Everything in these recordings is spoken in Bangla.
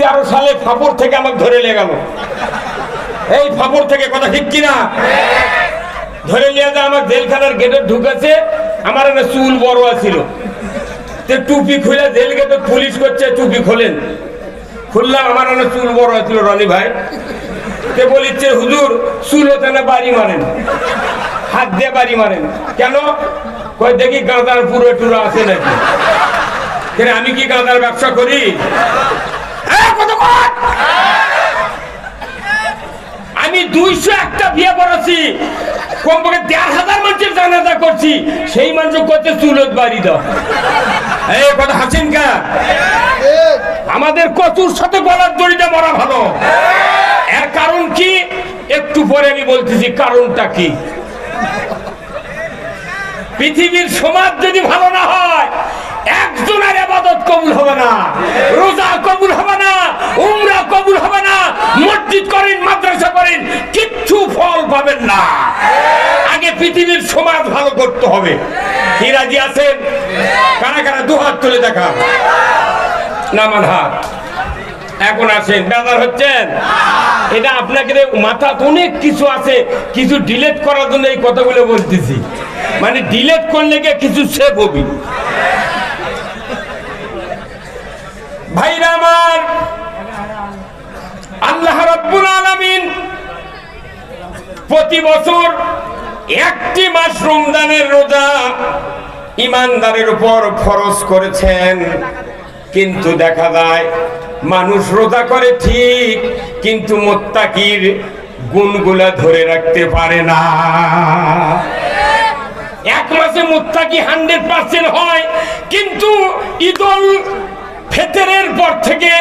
তেরো সালে ফাপড় থেকে আমাকে ধরে নিয়ে গেল। এই ফাপড় থেকে কথা ঠিক কিনা? ধরে নিয়ে যা, আমার জেলখানার গেটে ঢুকেছে, আমার একটা চুল বড় আছিল। টুপি খুলে জেল গেটে পুলিশ করছে, টুপি খোলেন। খুললাম, আমার একটা চুল বড় আছিল, রনি ভাই। তে বলিচ্ছে, হুজুর, চুল হতে না বাড়ি মারেন? হাত দিয়ে বাড়ি মারেন। কেন? কই দেখি গাঁদার পুরো টুরো আছে নাকি? আমি কি গাঁদার ব্যবসা কর? আমি দুইশো একটা বিয়ে করেছি। কমপক্ষে দেড় হাজার মানুষের জানাজা করছি। সেই মানুষ চুলত বাড়ি দাও। হাসেন কা? আমাদের কচুর সাথে গলার দড়িটা মরা ভালো। এর কারণ কি? একটু পরে আমি বলতেছি, কারণটা কি? পৃথিবীর সমাজ যদি ভালো না হয় একজনের আবাদত কবুল হবে না, রোজা কবুল হবে না, উমরা কবুল হবে না, মসজিদ করেন, মাদ্রাসা করেন, কিচ্ছু ফল পাবেন না। আগে পৃথিবীর সমাজ ভালো করতে হবে। কি রাজি আছেন? কারা কারা? দু হাত তুলে দেখা নামান হাত। এখন আসেন, বেজার হচ্ছেন? এটা আপনাকে মাথা অনেক কিছু আছে, কিছু ডিলেট করার জন্য এই কথাগুলো বলতেছি। মানে ডিলেট করলে কিছু সেভ হবি ভাইরা আমার আল্লাহ রব্বুল আলামিন প্রতি বছর একটি মাস রমজানের রোজা ইমানদারের উপর ফরজ করেছেন। কিন্তু দেখা যায়, মানুষ রোজা করে ঠিক, কিন্তু মোত্তাকির গুণগুলা ধরে রাখতে পারে না। এক মাসে মুত্তাকি হান্ড্রেড পার্সেন্ট হয়, কিন্তু ঈদল ফেতরের পর থেকে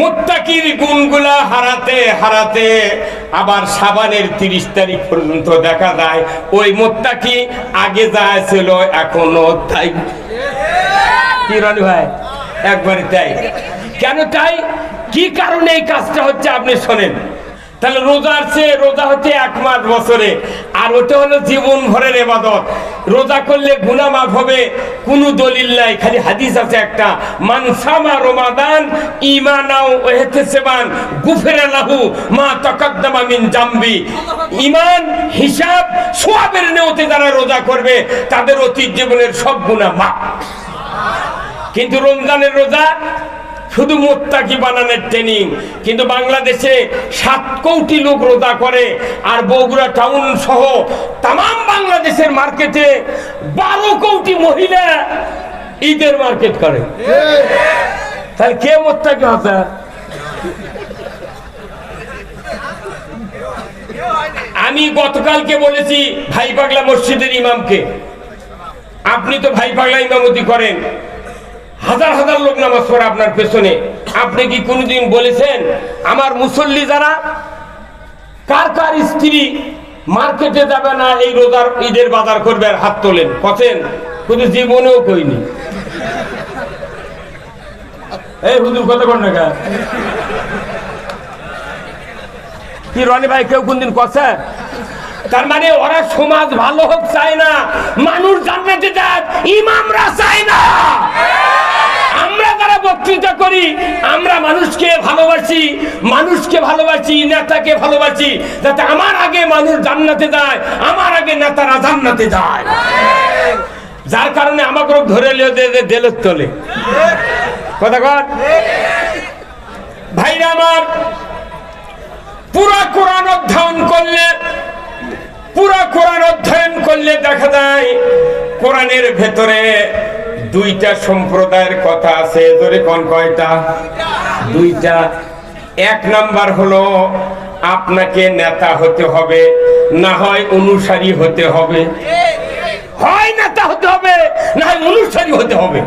মুত্তাকির গুণগুলা হারাতে হারাতে আবার সাবানের তিরিশ তারিখ পর্যন্ত দেখা যায়। ওই মুত্তাকি আগে যা ছিল, এখনও তাই। কি রানি ভাই? একবারে তাই। কেন তাই? কি কারণে এই কাজটা হচ্ছে আপনি শোনেন? তাহলে রোজা আছে রোজা হচ্ছে এক মাস বছরে। আর ওটা হলো জীবন ভরের এবাদত। রোজা করলে গুনাহ মাফ হবে, কোনো দলিল নাই, খালি হাদিস আছে একটা। মানসামা রমাদান ইমানাও ওয়াহতিসাবান গুফিরা লাহু মা তাকাদ্দামা মিন জামবি। ইমান হিসাব সওয়াবের নিয়তে যারা রোজা করবে, তাদের অতীত জীবনের সব গুনাহ মাফ। কিন্তু রমজানের রোজা শুধু মোত্তাকি বানানোর ট্রেনিং কিন্তু বাংলাদেশে সাত কোটি লোক রোজা করে আর বগুড়া টাউন সহ তাম বাংলাদেশের মার্কেটে বারো কোটি মহিলা ঈদের মার্কেট করে। তাহলে কে মোত্তাকি হবে? আমি গতকালকে বলেছি ভাই পাগলা মসজিদের ইমামকে। আপনি তো ভাই পাগলা ইমামতি করেন। হাজার হাজার লোক নামাজ পড়ে আপনার পেছনে। আপনি কি কোনোদিন বলেছেন, আমার মুসল্লি যারা, কার কার স্ত্রী মার্কেটে যাবে না এই রোজার ঈদের বাজার করবে আর হাত তোলেন? কছেন? কিন্তু জীবনেও কইনি। এই হুজুর কত কোন টাকা কি রনি ভাই, কেউ কোনদিন কছে? তার মানে ওরা সমাজ ভালো হোক চায় না, মানুষ জান্নাতে যাক, ইমামরা চায় না। যারা বক্তৃতা করি, আমরা মানুষকে ভালোবাসি মানুষকে ভালোবাসি, নেতাকে ভালোবাসি, যাতে আমার আগে মানুষ জান্নাতে যায়, আমার আগে নেতারা জান্নাতে যায়। যার কারণে আমাকে ধরে লিয়ে দেলের কথা কর ভাইরা আমার, পুরা কোরআন অধ্যয়ন করলে, পুরা কোরআন অধ্যয়ন করলে দেখা যায়, কোরআনের ভেতরে দুইটা সম্প্রদায়ের কথা আছে ধরে কোন কয়টা? দুইটা। এক নাম্বার হলো, আপনাকে নেতা হতে হবে, না হয় অনুসারী হতে হবে। হয় নেতা হতে হবে, না হয় অনুসারী হতে হবে।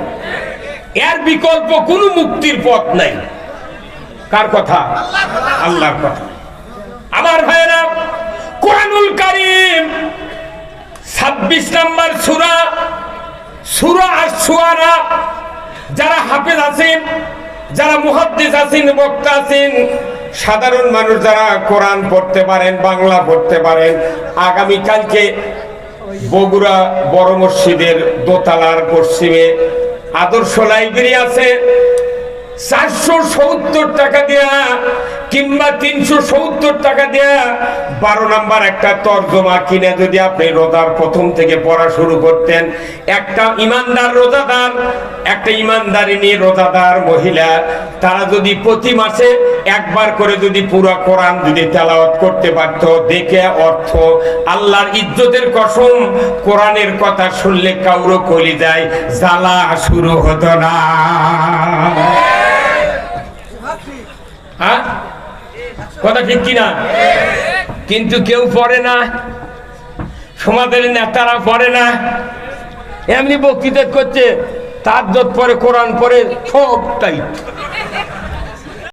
এর বিকল্প কোনো মুক্তির পথ নাই। কার কথা? আল্লাহর কথা। আমার ভাইয়েরা, কোরআনুল কারিম ছাব্বিশ নম্বর সুরা আর যারা হাফেজ আছেন, যারা মুহাদ্দিস আছেন বক্তা আছেন, সাধারণ মানুষ যারা কোরআন পড়তে পারেন, বাংলা পড়তে পারেন আগামীকালকে বগুড়া বড় মসজিদের দোতলার পশ্চিমে আদর্শ লাইব্রেরি আছে। চারশো সত্তর টাকা দেয়া কিংবা তিনশো সত্তর টাকা দেয়া বারো নাম্বার একটা তর্জমা কিনে যদি আপনি রোজার প্রথম থেকে পড়া শুরু করতেন, একটা ইমানদার রোজাদার, একটা ইমানদারিনী রোজাদার মহিলা, তারা যদি প্রতি মাসে একবার করে যদি পুরো কোরআন যদি তেলাওয়াত করতে পারত, দেখে অর্থ, আল্লাহর ইজ্জতের কসম, কোরআনের কথা শুনলে কাউরো কলি যায় জ্বালা শুরু হতো না। হ্যাঁ? কথা ঠিক কিনা? কিন্তু কেউ পড়ে না। সমাজের নেতারা পড়ে না। এমনি বক্তৃতা করছে, তার পরে, কোরআন পরে সব টাইট